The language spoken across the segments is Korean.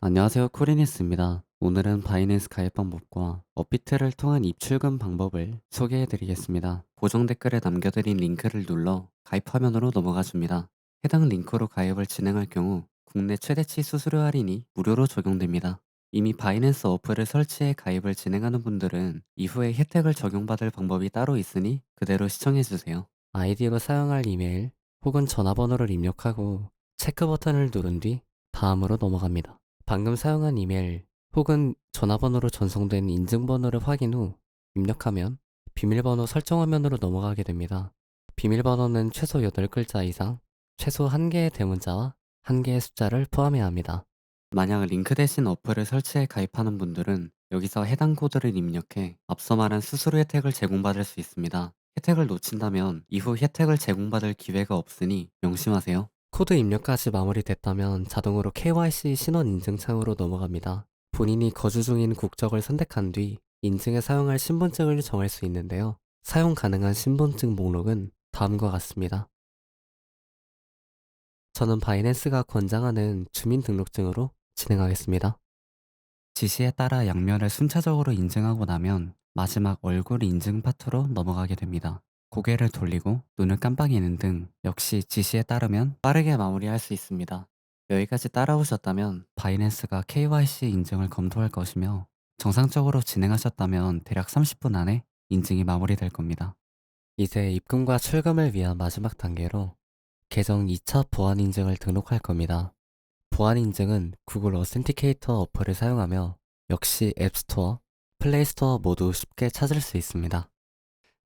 안녕하세요. 코리니스입니다. 오늘은 바이낸스 가입 방법과 업비트를 통한 입출금 방법을 소개해 드리겠습니다. 고정 댓글에 남겨드린 링크를 눌러 가입 화면으로 넘어가 줍니다. 해당 링크로 가입을 진행할 경우 국내 최대치 수수료 할인이 무료로 적용됩니다. 이미 바이낸스 어플을 설치해 가입을 진행하는 분들은 이후에 혜택을 적용받을 방법이 따로 있으니 그대로 시청해 주세요. 아이디로 사용할 이메일 혹은 전화번호를 입력하고 체크 버튼을 누른 뒤 다음으로 넘어갑니다. 방금 사용한 이메일 혹은 전화번호로 전송된 인증번호를 확인 후 입력하면 비밀번호 설정 화면으로 넘어가게 됩니다. 비밀번호는 최소 8글자 이상, 최소 1개의 대문자와 1개의 숫자를 포함해야 합니다. 만약 링크 대신 어플을 설치해 가입하는 분들은 여기서 해당 코드를 입력해 앞서 말한 수수료 혜택을 제공받을 수 있습니다. 혜택을 놓친다면 이후 혜택을 제공받을 기회가 없으니 명심하세요. 코드 입력까지 마무리됐다면 자동으로 KYC 신원 인증 창으로 넘어갑니다. 본인이 거주 중인 국적을 선택한 뒤 인증에 사용할 신분증을 정할 수 있는데요. 사용 가능한 신분증 목록은 다음과 같습니다. 저는 바이낸스가 권장하는 주민등록증으로 진행하겠습니다. 지시에 따라 양면을 순차적으로 인증하고 나면 마지막 얼굴 인증 파트로 넘어가게 됩니다. 고개를 돌리고 눈을 깜빡이는 등 역시 지시에 따르면 빠르게 마무리할 수 있습니다. 여기까지 따라오셨다면 바이낸스가 KYC 인증을 검토할 것이며 정상적으로 진행하셨다면 대략 30분 안에 인증이 마무리될 겁니다. 이제 입금과 출금을 위한 마지막 단계로 계정 2차 보안 인증을 등록할 겁니다. 보안 인증은 구글 어센티케이터 어플을 사용하며 역시 앱스토어, 플레이스토어 모두 쉽게 찾을 수 있습니다.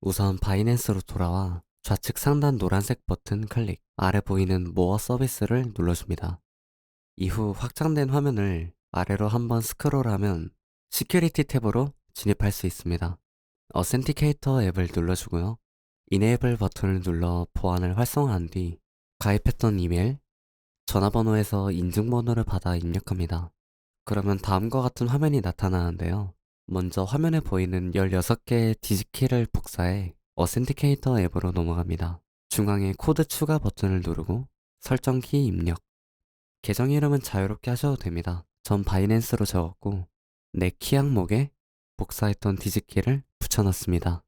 우선 바이낸스로 돌아와 좌측 상단 노란색 버튼 클릭, 아래 보이는 모어 서비스를 눌러줍니다. 이후 확장된 화면을 아래로 한번 스크롤하면 시큐리티 탭으로 진입할 수 있습니다. 어센티케이터 앱을 눌러주고요. 이네이블 버튼을 눌러 보안을 활성화한 뒤 가입했던 이메일, 전화번호에서 인증번호를 받아 입력합니다. 그러면 다음과 같은 화면이 나타나는데요. 먼저 화면에 보이는 16개의 디지키를 복사해 어센티케이터 앱으로 넘어갑니다. 중앙에 코드 추가 버튼을 누르고 설정 키 입력. 계정 이름은 자유롭게 하셔도 됩니다. 전 바이낸스로 적었고 내 키 항목에 복사했던 디지키를 붙여넣습니다.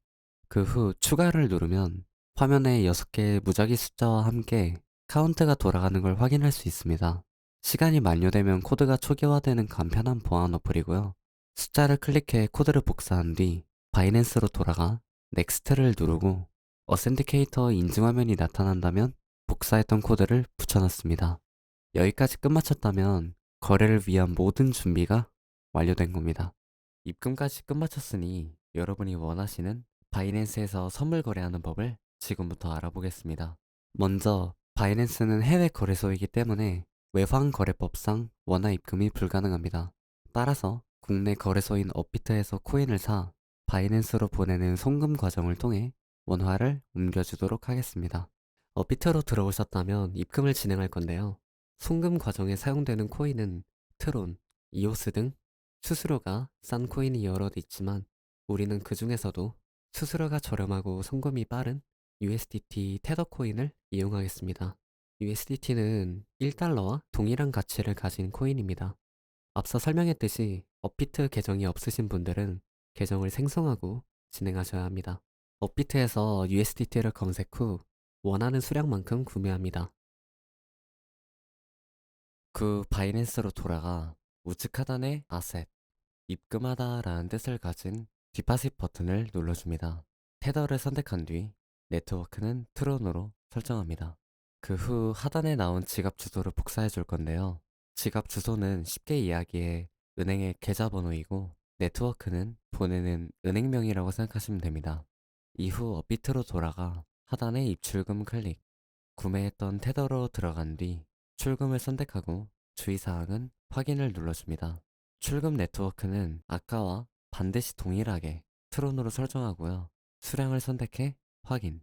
그 후 추가를 누르면 화면에 6개의 무작위 숫자와 함께 카운트가 돌아가는 걸 확인할 수 있습니다. 시간이 만료되면 코드가 초기화되는 간편한 보안 어플이고요. 숫자를 클릭해 코드를 복사한 뒤 바이낸스로 돌아가 넥스트를 누르고 어센티케이터 인증 화면이 나타난다면 복사했던 코드를 붙여넣습니다. 여기까지 끝마쳤다면 거래를 위한 모든 준비가 완료된 겁니다. 입금까지 끝마쳤으니 여러분이 원하시는 바이낸스에서 선물 거래하는 법을 지금부터 알아보겠습니다. 먼저 바이낸스는 해외 거래소이기 때문에 외환 거래법상 원화 입금이 불가능합니다. 따라서 국내 거래소인 업비트에서 코인을 사 바이낸스로 보내는 송금 과정을 통해 원화를 옮겨주도록 하겠습니다. 업비트로 들어오셨다면 입금을 진행할 건데요. 송금 과정에 사용되는 코인은 트론, 이오스 등 수수료가 싼 코인이 여럿 있지만 우리는 그 중에서도 수수료가 저렴하고 송금이 빠른 USDT 테더 코인을 이용하겠습니다. USDT는 1달러와 동일한 가치를 가진 코인입니다. 앞서 설명했듯이 업비트 계정이 없으신 분들은 계정을 생성하고 진행하셔야 합니다. 업비트에서 USDT를 검색 후 원하는 수량만큼 구매합니다. 그 바이낸스로 돌아가 우측 하단의 아셋, 입금하다 라는 뜻을 가진 디파짓 버튼을 눌러줍니다. 테더를 선택한 뒤 네트워크는 트론으로 설정합니다. 그 후 하단에 나온 지갑 주소를 복사해 줄 건데요. 지갑 주소는 쉽게 이야기해 은행의 계좌번호이고 네트워크는 보내는 은행명이라고 생각하시면 됩니다. 이후 업비트로 돌아가 하단의 입출금 클릭, 구매했던 테더로 들어간 뒤 출금을 선택하고 주의사항은 확인을 눌러줍니다. 출금 네트워크는 아까와 반드시 동일하게 트론으로 설정하고요. 수량을 선택해 확인.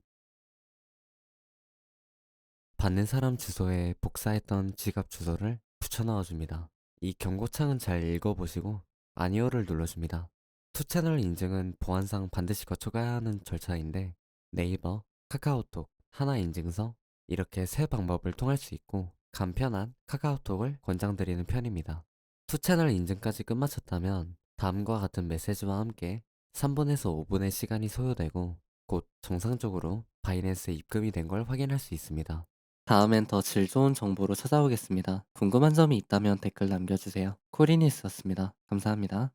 받는 사람 주소에 복사했던 지갑 주소를 붙여 넣어줍니다. 이 경고창은 잘 읽어보시고 아니오를 눌러줍니다. 투채널 인증은 보안상 반드시 거쳐가야 하는 절차인데 네이버, 카카오톡, 하나 인증서 이렇게 세 방법을 통할 수 있고 간편한 카카오톡을 권장드리는 편입니다. 투 채널 인증까지 끝마쳤다면 다음과 같은 메시지와 함께 3분에서 5분의 시간이 소요되고 곧 정상적으로 바이낸스에 입금이 된 걸 확인할 수 있습니다. 다음엔 더 질 좋은 정보로 찾아오겠습니다. 궁금한 점이 있다면 댓글 남겨주세요. 코리니스였습니다. 감사합니다.